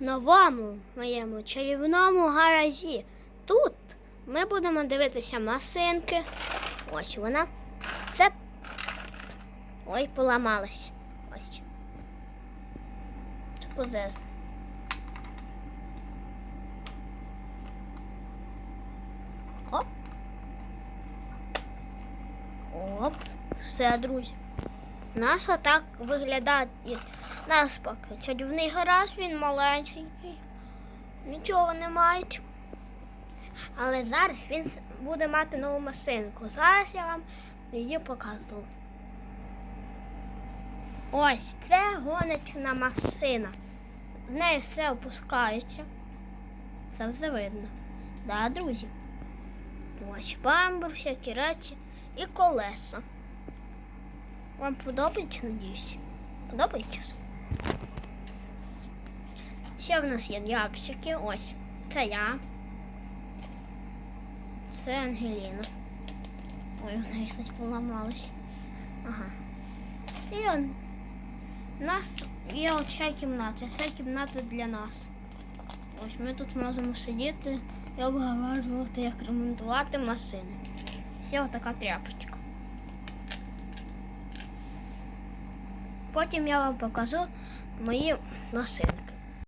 новому моєму чарівному гаражі. Тут ми будемо дивитися масинки. Ось вона. Це. Ой, поламалась. Ось. Це позезно. Оп. Оп. Все, друзі. У нас отак виглядає. Нас поки чарівний гараж, він маленький. Нічого не мають. Але зараз він буде мати нову масинку. Зараз я вам її покажу. Ось це гоночна машина. В неї все опускається. Це все видно. Да, друзі. Ось бамбур, всякі речі і колеса. Вам подобається, надіюсь? Подобається? Ще в нас є япсики. Ось. Це я. Це Ангеліна. Ой, в неї щось поламалось. Ага. І он. У нас є оця кімната. Ця кімната для нас. Ось ми тут можемо сидіти і обговорювати, як ремонтувати машини. Ще отака тряпочка. Потім я вам покажу мої машинки.